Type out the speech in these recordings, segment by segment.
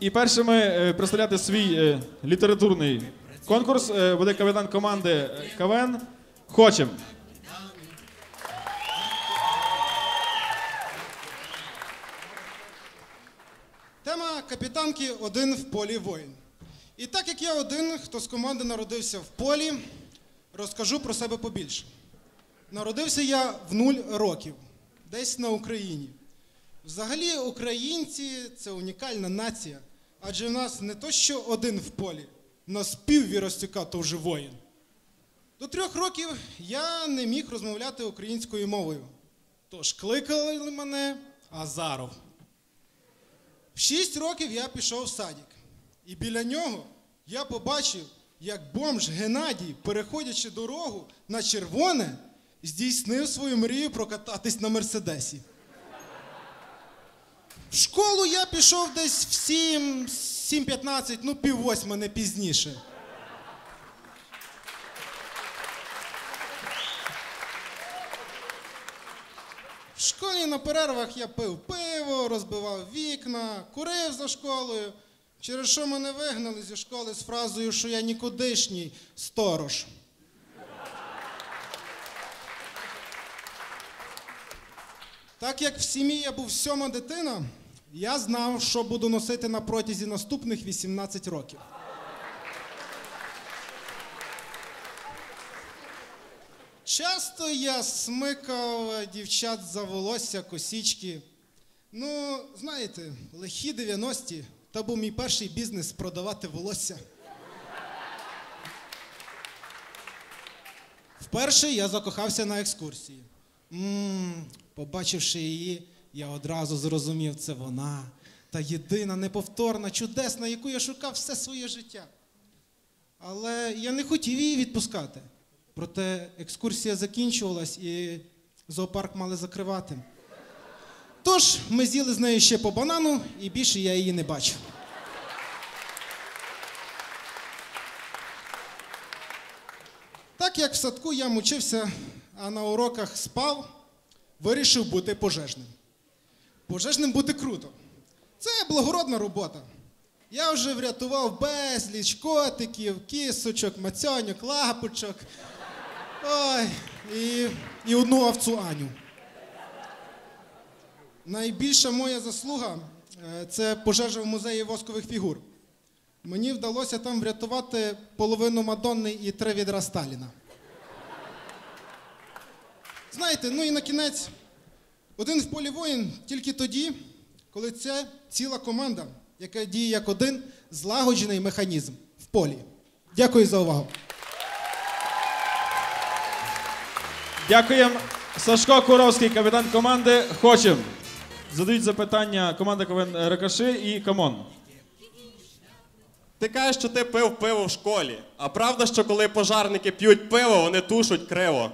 І першими е, представляти свій е, літературний конкурс е, буде капітан команди КВН Хочем. Тема капітанки один в полі воїн. І так як я один, хто з команди народився в полі, розкажу про себе побільше. Народився я в нуль років, десь на Україні. Взагалі, українці це унікальна нація, адже в нас не то, що один в полі, в нас пів віростюка, то вже воїн. До трьох років я не міг розмовляти українською мовою. Тож кликали мене Азаров. В шість років я пішов в садик. І біля нього я побачив, як бомж Геннадій, переходячи дорогу на червоне, здійснив свою мрію прокататись на мерседесі. В школу я пішов десь в 7, 7.15, ну пів восьма, не пізніше. В школі на перервах я пив пиво, розбивав вікна, курив за школою, через що мене вигнали зі школи з фразою, що я нікудишній сторож. Так як в сім'ї я був сьома дитина, я знав, що буду носити на протязі наступних 18 років. Часто я смикав дівчат за волосся, косічки. Ну, знаєте, лихі 90-ті, то був мій перший бізнес продавати волосся. Вперше я закохався на екскурсії. м побачивши її, я одразу зрозумів, це вона. Та єдина, неповторна, чудесна, яку я шукав все своє життя. Але я не хотів її відпускати. Проте екскурсія закінчувалась і зоопарк мали закривати. Тож ми з'їли з нею ще по банану, і більше я її не бачив. Так як в садку я мучився, а на уроках спав, вирішив бути пожежним. Пожежним бути круто. Це благородна робота. Я вже врятував безліч котиків, кісочок, мацьоньок, лапочок. Ой, і, і одну овцу Аню. Найбільша моя заслуга е, це пожежа в музеї воскових фігур. Мені вдалося там врятувати половину Мадонни і три відра Сталіна. Знаєте, ну і на кінець, один в полі воїн тільки тоді, коли це ціла команда, яка діє як один злагоджений механізм в полі. Дякую за увагу. Дякуємо. Сашко Куровський, капітан команди Хочем. Задають запитання команда КВН Рикоши і Камон. Ти кажеш, що ти пив пиво в школі. А правда, що коли пожарники п'ють пиво, вони тушуть криво.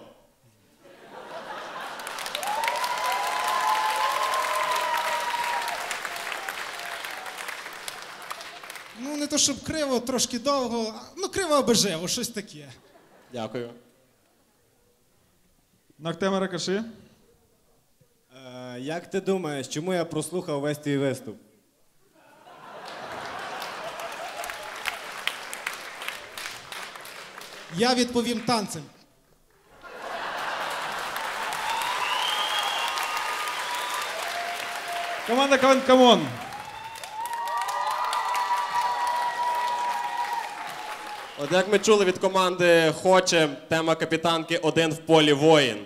Ну, не то щоб криво, трошки довго, ну криво обежево, щось таке. Дякую. Нактема Рикоши. Е, як ти думаєш, чому я прослухав весь твій виступ? Я відповім танцем. Команда КВН Камон. От як ми чули від команди Хоче, тема капітанки один в полі воїн.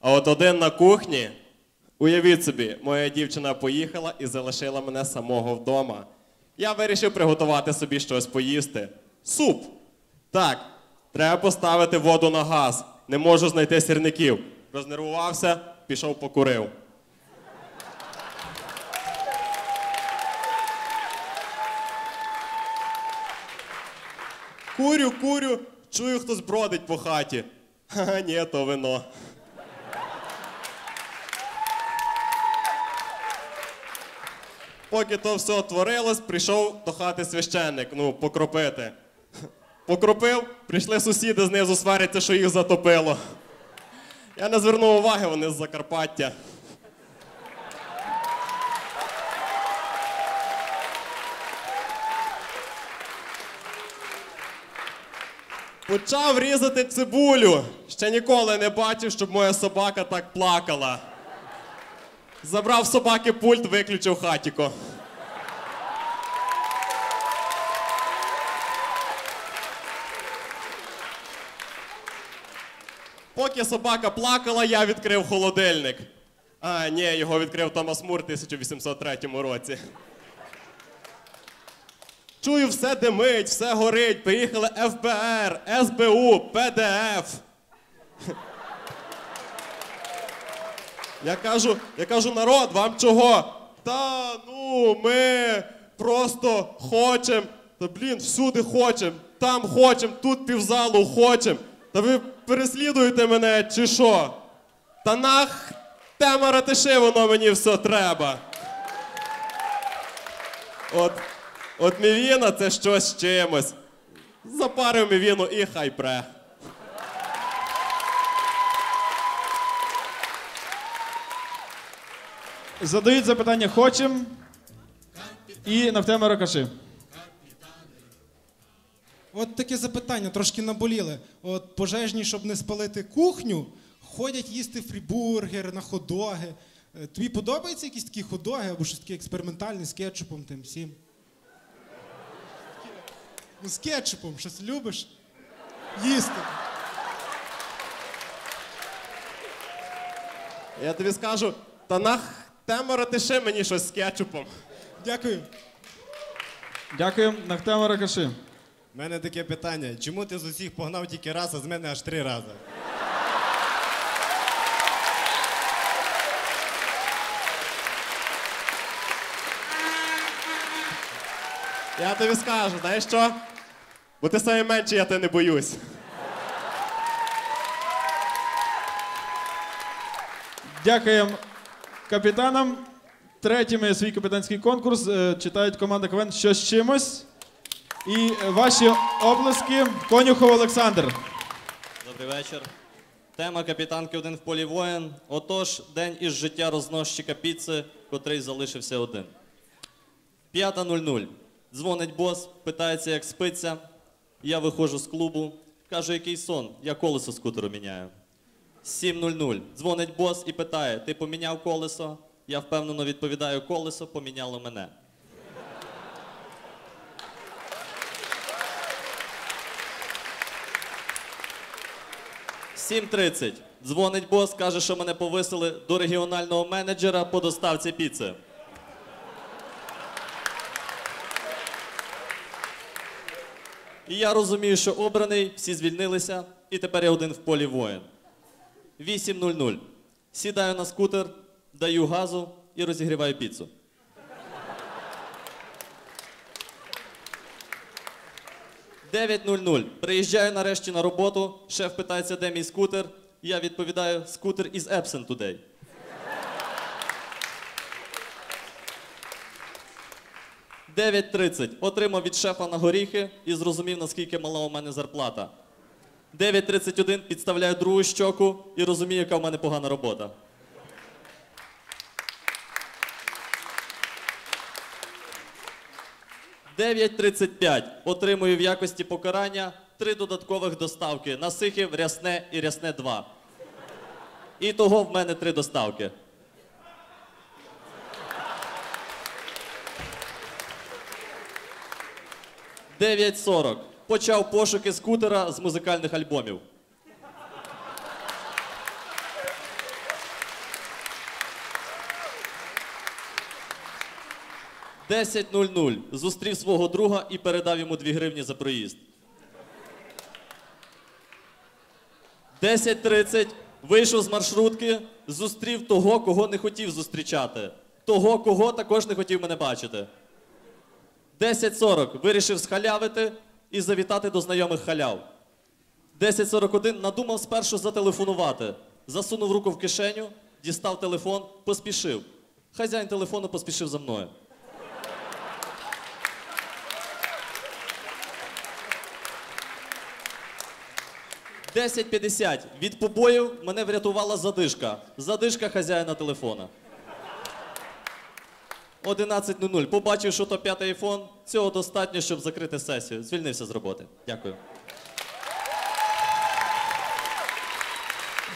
А от один на кухні. Уявіть собі, моя дівчина поїхала і залишила мене самого вдома. Я вирішив приготувати собі щось поїсти. Суп. Так, треба поставити воду на газ. Не можу знайти сірників. Рознервувався, пішов покурив. Курю, курю, чую, хтось бродить по хаті. Ха, ні, то вино. Поки то все творилось, прийшов до хати священник, ну, покропити. Покропив, прийшли сусіди знизу сваряться, що їх затопило. Я не звернув уваги, вони з Закарпаття. Почав різати цибулю. Ще ніколи не бачив, щоб моя собака так плакала. Забрав собаки пульт, виключив хатіко. Поки собака плакала, я відкрив холодильник. А, ні, його відкрив Томас Мур в 1803 році. Чую, все димить, все горить. Приїхали ФБР, СБУ, ПДФ. Я кажу, я кажу, народ, вам чого? Та ну, ми просто хочемо. Та блін, всюди хочемо, там хочемо, тут півзалу хочемо. Та ви переслідуєте мене чи що? Та нах тема ратиши, воно мені все треба. От, от мівіна це щось з чимось. Запарив мівіну і хай пре. Задають запитання хочем і Нафтема Ракаши. От таке запитання, трошки наболіли. От пожежні, щоб не спалити кухню, ходять їсти фрібургер на ходоги. Е, Тобі подобаються якісь такі ходоги або щось таке експериментальне з кетчупом тим всім? Ну, з кетчупом щось любиш? Їсти. Я тобі скажу, та нах тема ратиши мені щось з кетчупом. Дякую. Дякую, Нафтема Ракаши. У мене таке питання: чому ти з усіх погнав тільки раз, а з мене аж три рази? Я тобі скажу, знаєш що? Бо ти саме менше, я тебе не боюсь. Дякуємо капітанам. Третіми свій капітанський конкурс е, читають команда КВН що з чимось. І ваші оплески Конюхов Олександр. Добрий вечір. Тема капітанки один в полі воїн. Отож, день із життя розносчика піци, котрий залишився один. 5.00. Дзвонить бос, питається, як спиться. Я виходжу з клубу. Кажу, який сон? Я колесо скутеру міняю. 7.00. Дзвонить бос і питає: ти поміняв колесо? Я впевнено відповідаю, колесо поміняло мене. Сім тридцять. Дзвонить бос, каже, що мене повисили до регіонального менеджера по доставці піци. І я розумію, що обраний, всі звільнилися, і тепер я один в полі воїн. 8.00. Сідаю на скутер, даю газу і розігріваю піцу. Дев'ять. Приїжджаю нарешті на роботу. Шеф питається, де мій скутер. Я відповідаю, скутер is absent today. Дев'ять тридцять. Отримав від шефа на горіхи і зрозумів, наскільки мала у мене зарплата. 9.31 підставляю другу щоку і розумію, яка в мене погана робота. «9.35. Отримую в якості покарання три додаткових доставки на Сихів, Рясне і Рясне 2. І того в мене три доставки. Дев'ять сорок. Почав пошуки скутера з музикальних альбомів. Десять нуль. Зустрів свого друга і передав йому 2 гривні за проїзд. 10.30. Вийшов з маршрутки, зустрів того, кого не хотів зустрічати. Того, кого також не хотів мене бачити. 10.40 вирішив схалявити і завітати до знайомих халяв. 10.41 надумав спершу зателефонувати. Засунув руку в кишеню, дістав телефон, поспішив. Хазяїн телефону поспішив за мною. Десять п'ятдесят. Від побоїв мене врятувала задишка. Задишка хазяїна телефона. 11.00. Побачив, що то п'ятий айфон. Цього достатньо, щоб закрити сесію. Звільнився з роботи. Дякую.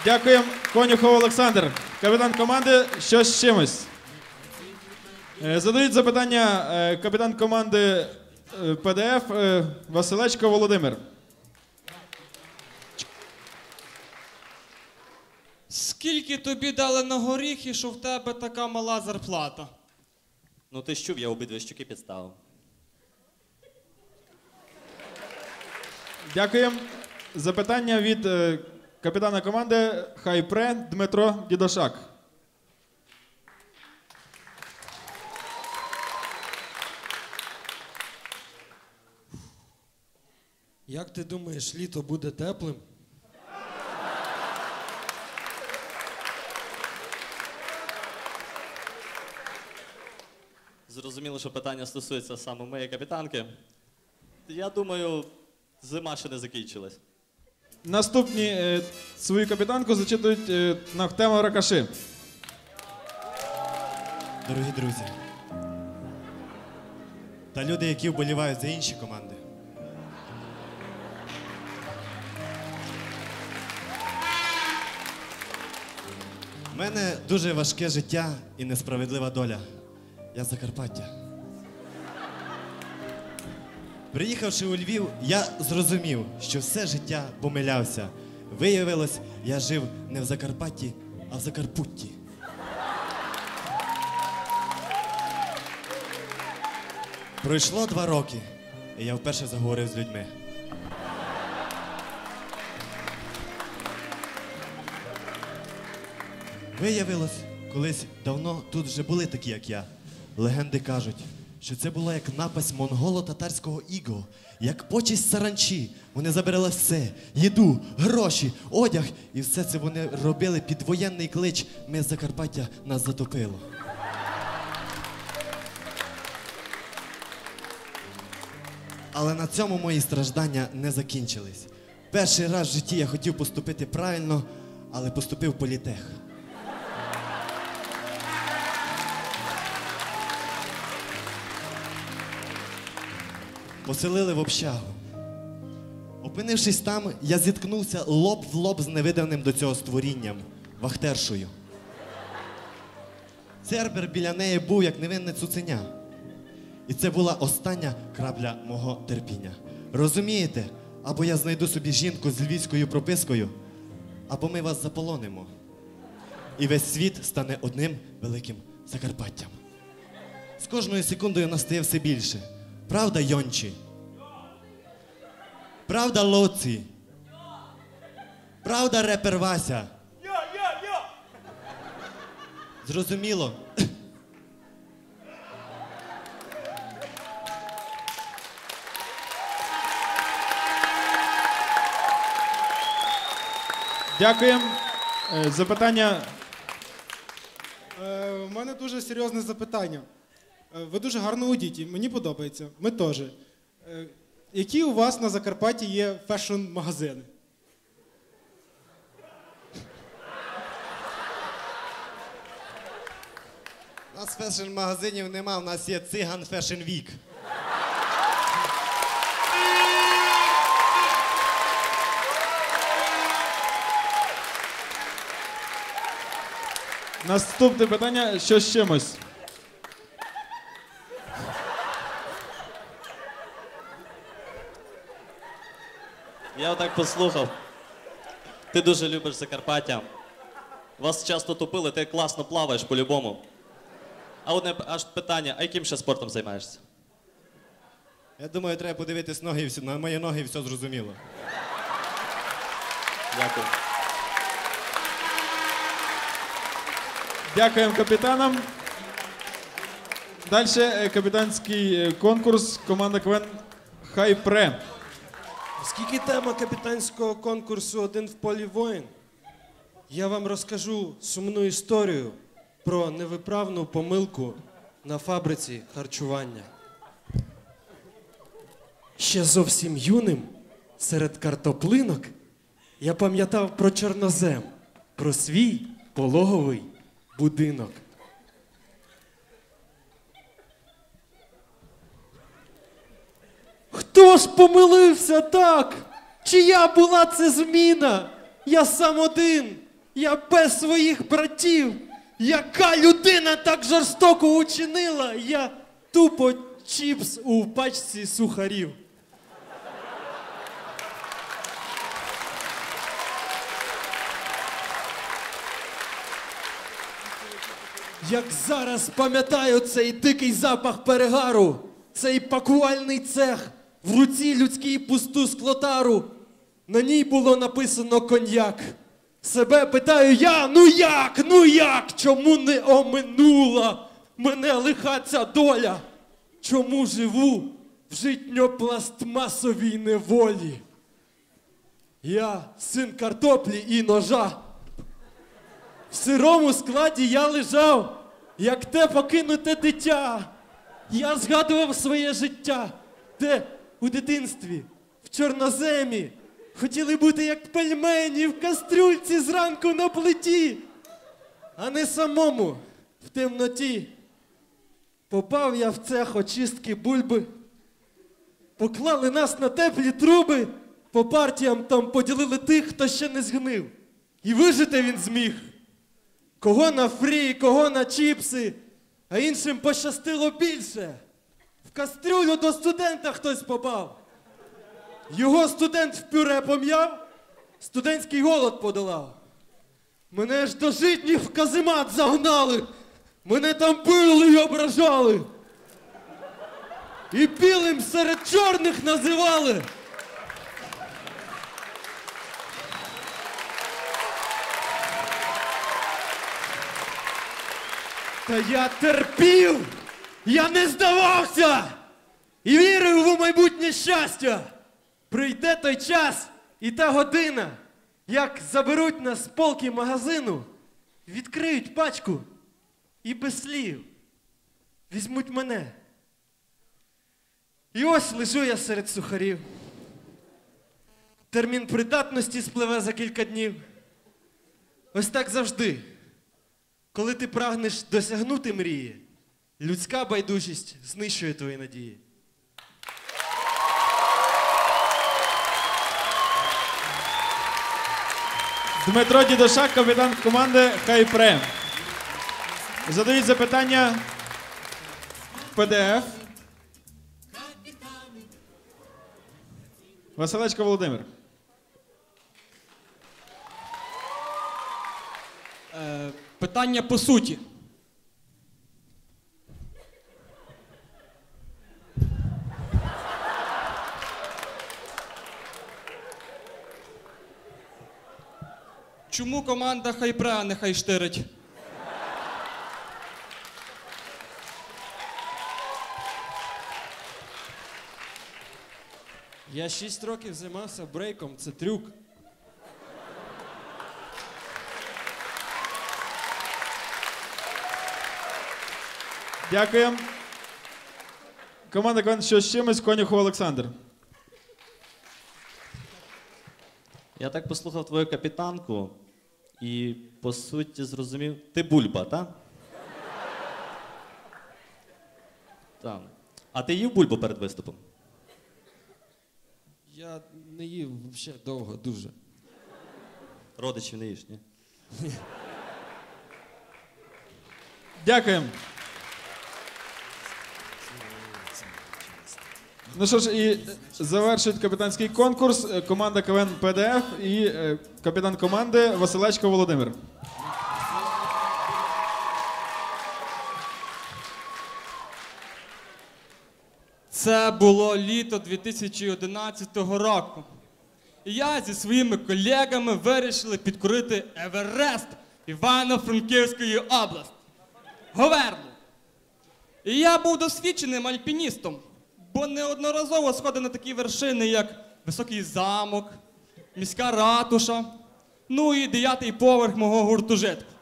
Дякуємо, Конюхов Олександр. Капітан команди що з чимось. Е, Задають запитання е, капітан команди е, ПДФ е, Василечко Володимир. Скільки тобі дали на горіхи, що в тебе така мала зарплата? Ну ти ж чув, я обидві щуки підставив. Дякуємо. Запитання від е, капітана команди Хайпре Дмитро Дідошак. Як ти думаєш, літо буде теплим? Зрозуміло, що питання стосується саме моєї капітанки. Я думаю, зима ще не закінчилась. Наступні е, свою капітанку зачитують е, Нахтема Ракаши. Дорогі друзі. Та люди, які вболівають за інші команди. У мене дуже важке життя і несправедлива доля. Я з Закарпаття. Приїхавши у Львів, я зрозумів, що все життя помилявся. Виявилось, я жив не в Закарпатті, а в Закарпутті. Пройшло два роки, і я вперше заговорив з людьми. Виявилось, колись давно тут вже були такі, як я. Легенди кажуть, що це було як напасть монголо-татарського іго, як почість саранчі. Вони забирали все: їду, гроші, одяг, і все це вони робили під воєнний клич. Ми з Закарпаття нас затопило. Але на цьому мої страждання не закінчились. Перший раз в житті я хотів поступити правильно, але поступив в політех. Поселили в общагу. Опинившись там, я зіткнувся лоб в лоб з невиданим до цього створінням вахтершою. Цербер біля неї був як невинне цуценя. І це була остання крапля мого терпіння. Розумієте? Або я знайду собі жінку з львівською пропискою, або ми вас заполонимо. І весь світ стане одним великим Закарпаттям. З кожною секундою настає все більше. Правда, Йончі? Правда, Лоці? Правда, репер Вася? Зрозуміло. Дякуємо. Е, Запитання Е, У мене дуже серйозне запитання. Е, Ви дуже гарно одіті, мені подобається. Ми теж. Е, Які у вас на Закарпатті є фешн-магазини? У нас фешн-магазинів нема, у нас є циган Фешн Вік. Наступне питання що з чимось. Отак послухав. Ти дуже любиш Закарпаття. Вас часто топили, ти класно плаваєш по-любому. А одне аж питання: а яким ще спортом займаєшся? Я думаю, треба подивитись ноги, на мої ноги і все зрозуміло. Дякую. Дякуємо капітанам. Далі е, капітанський е, конкурс. Команда КВН Хайпре. Оскільки тема капітанського конкурсу один в полі воїн, я вам розкажу сумну історію про невиправну помилку на фабриці харчування. Ще зовсім юним серед картоплинок я пам'ятав про чорнозем, про свій пологовий будинок. Хто ж помилився так? Чия була це зміна? Я сам один, Я без своїх братів. Яка людина так жорстоко учинила? Я тупо чіпс у пачці сухарів. Як зараз пам'ятаю цей дикий запах перегару, цей пакувальний цех, в руці людській пусту склотару. На ній було написано коньяк. Себе питаю я, ну як, ну як? Чому не оминула мене лиха ця доля? Чому живу в житньопластмасовій неволі? Я син картоплі і ножа. В сирому складі я лежав, як те покинуте дитя. Я згадував своє життя, де у дитинстві, в чорноземі. Хотіли бути як пельмені в кастрюльці зранку на плиті, а не самому в темноті. Попав я в цех очистки бульби. Поклали нас на теплі труби, по партіям там поділили тих, хто ще не згнив. І вижити він зміг. Кого на фрі, кого на чіпси, а іншим пощастило більше. Кастрюлю до студента хтось попав. Його студент в пюре пом'яв, студентський голод подолав. Мене ж до житніх в каземат загнали. Мене там били й ображали. І білим серед чорних називали. Та я терпів, я не здавався і вірив у майбутнє щастя. Прийде той час і та година, як заберуть нас з полки магазину, відкриють пачку і без слів візьмуть мене. І ось лежу я серед сухарів. Термін придатності спливе за кілька днів. Ось так завжди. Коли ти прагнеш досягнути мрії, людська байдужість знищує твої надії. Дмитро Дідошак, капітан команди Хайпрем. Задають запитання ПДФ. Василечко Володимир. Е, питання по суті. Чому команда Хайпре не хай штирить? Я шість років займався брейком, це трюк. Дякуємо. Команда команд що з чимось, Конюхов Олександр. Я так послухав твою капітанку і по суті зрозумів. Ти бульба, так? Так. А ти їв бульбу перед виступом? Я не їв взагалі довго, дуже. Родичів не їш, ні? Дякуємо. Ну що ж, і завершують капітанський конкурс е, команда КВН ПДФ і е, капітан команди Василечко Володимир. Це було літо 2011 року. І я зі своїми колегами вирішили підкорити Еверест Івано-Франківської області. Говерлу. І я був досвідченим альпіністом, бо неодноразово сходив на такі вершини, як Високий замок, міська ратуша, ну і дев'ятий поверх мого гуртожитку.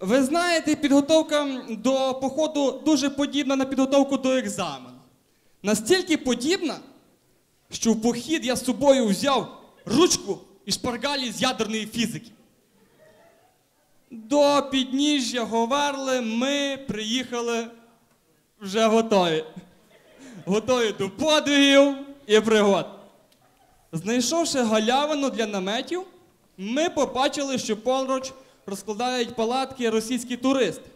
Ви знаєте, підготовка до походу дуже подібна на підготовку до екзамену. Настільки подібна, що в похід я з собою взяв ручку і шпаргалі з ядерної фізики. До підніжжя Говерли ми приїхали вже готові. Готові до подвигів і пригод. Знайшовши галявину для наметів, ми побачили, що поруч розкладають палатки російські туристи.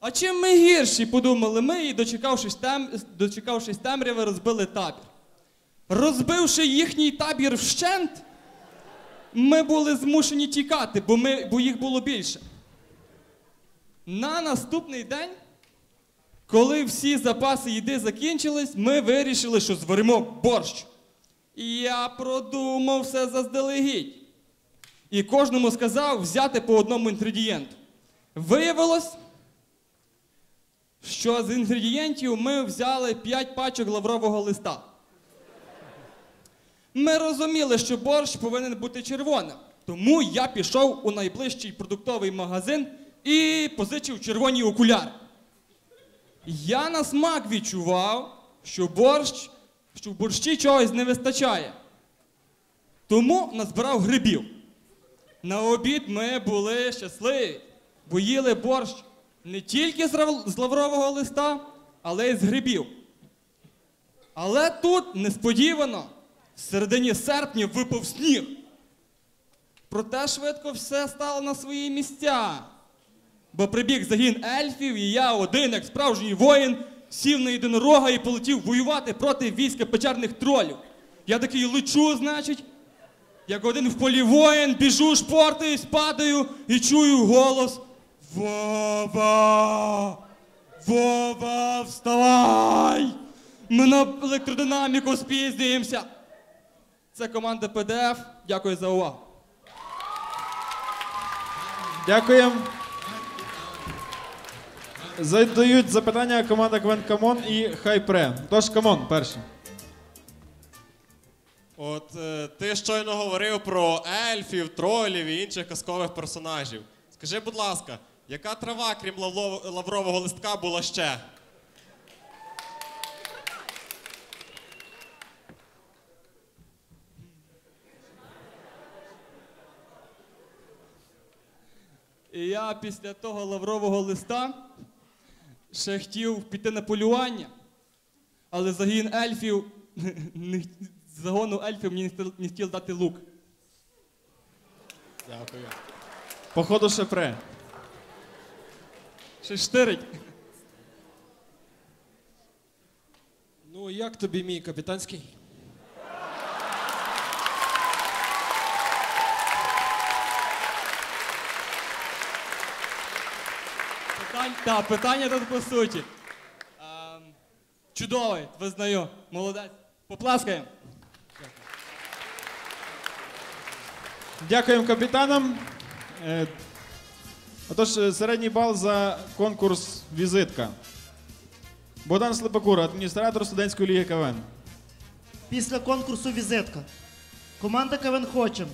А чим ми гірші, подумали ми і, дочекавшись, тем... дочекавшись темряви, розбили табір. Розбивши їхній табір вщент, ми були змушені тікати, бо, ми... бо їх було більше. На наступний день, коли всі запаси їди закінчились, ми вирішили, що зваримо борщ. І я продумав все заздалегідь. І кожному сказав взяти по одному інгредієнту. Виявилось, що з інгредієнтів ми взяли 5 пачок лаврового листа. Ми розуміли, що борщ повинен бути червоним. Тому я пішов у найближчий продуктовий магазин і позичив червоні окуляри. Я на смак відчував, що борщ, що в борщі чогось не вистачає. Тому назбирав грибів. На обід ми були щасливі, бо їли борщ не тільки з лаврового листа, але й з грибів. Але тут несподівано в середині серпня випав сніг. Проте швидко все стало на свої місця. Бо прибіг загін ельфів, і я один, як справжній воїн, сів на єдинорога і полетів воювати проти війська печерних тролів. Я такий лечу, значить, як один в полі воїн, біжу, шпортаюсь, падаю і чую голос. Вова! Вова, вставай! Ми на електродинаміку спіздуємося. Це команда ПДФ. Дякую за увагу. Дякуємо. Задають запитання команда КВН Камон і Хайпре. Тож Камон, перший. От е, ти щойно говорив про ельфів, тролів і інших казкових персонажів. Скажи, будь ласка, яка трава, крім лавло- лаврового листка, була ще? І я після того лаврового листа ще хотів піти на полювання, але загін ельфів, загону ельфів мені не хотів дати лук. Дякую. Походу ще пре. Ще штирить. Ну, як тобі мій капітанський? Та, питання тут по суті. Ем, чудовий, визнаю. Молодець. Попласкаємо. Дякуємо капітанам. Е, Отож, е, середній бал за конкурс візитка. Богдан Слепакура, адміністратор студентської ліги КВН. Після конкурсу візитка. Команда КВН Хочем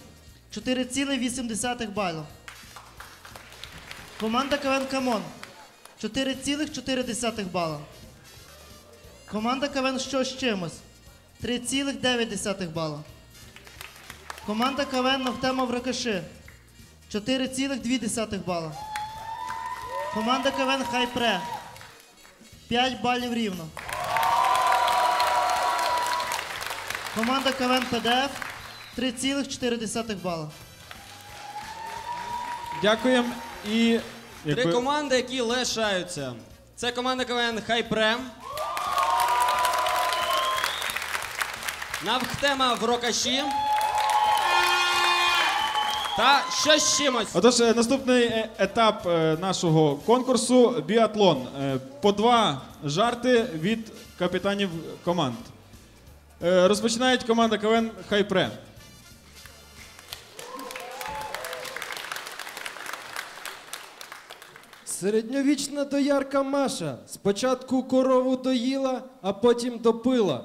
4,8 балів. Команда КВН Камон 4,4 бала. Команда КВН Що з чимось 3,9 бала. Команда КВН Навтема в Ракаши 4,2 бала. Команда КВН Хайпре 5 балів рівно. Команда КВН ПДФ 3,4 бала. Дякуємо і. Три команди, які лишаються. Це команда КВН Хайпрем. Навхтема в Рокаші. Та що з чимось. Отож, е, наступний е, етап е, нашого конкурсу біатлон. Е, По два жарти від капітанів команд. Е, Розпочинають команда КВН Хайпре. Середньовічна доярка Маша спочатку корову доїла, а потім допила.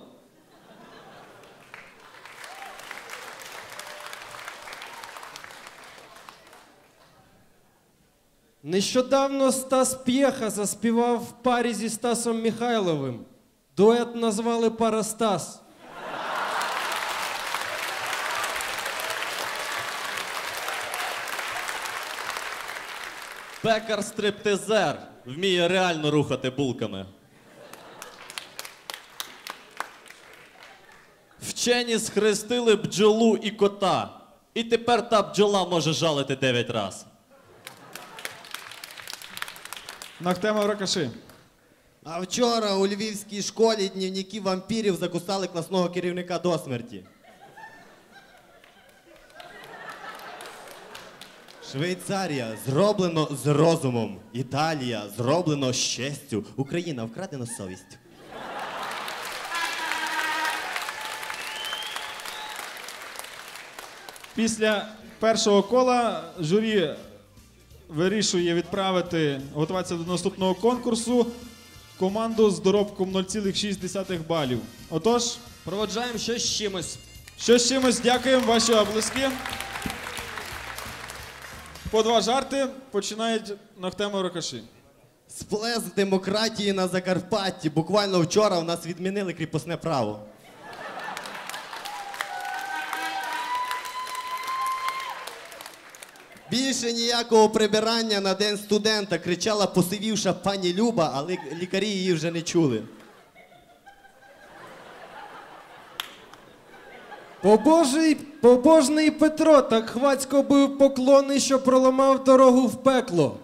Нещодавно Стас П'єха заспівав в парі зі Стасом Михайловим. Дует назвали Парастас. Пекар стриптизер вміє реально рухати булками. Вчені схрестили бджолу і кота І тепер та бджола може жалити 9 разів. Нахтема Ракаши. А вчора у львівській школі дневники вампірів закусали класного керівника до смерті. Швейцарія зроблено з розумом. Італія зроблено з честю. Україна вкрадено совістю. Після першого кола журі вирішує відправити, готуватися до наступного конкурсу команду з доробком 0,6 балів. Отож, Проводжаємо щось з чимось. що з чимось дякуємо, ваші облиски. По два жарти починають Нахтема Рокаши. Сплеск демократії на Закарпатті. Буквально вчора у нас відмінили кріпосне право. Більше ніякого прибирання на день студента кричала посивівша пані Люба, але лікарі її вже не чули. Побожий, побожний Петро так хвацько бив поклони, що проламав дорогу в пекло.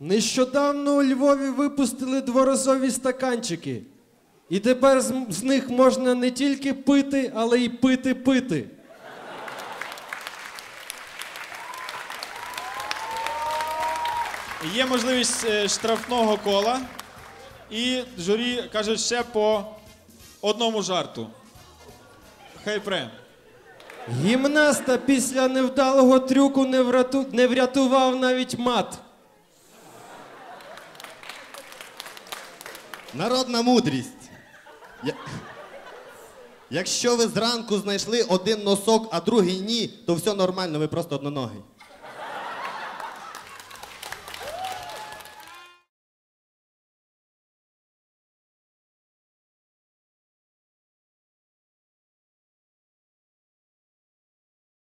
Нещодавно у Львові випустили дворазові стаканчики. І тепер з, з них можна не тільки пити, але й пити-пити. Є можливість е, штрафного кола. І журі каже ще по одному жарту. Хай пре. Гімнаста після невдалого трюку не, врату... не врятував навіть мат. Народна мудрість. Я... Якщо ви зранку знайшли один носок, а другий ні, то все нормально, ви просто одноногий.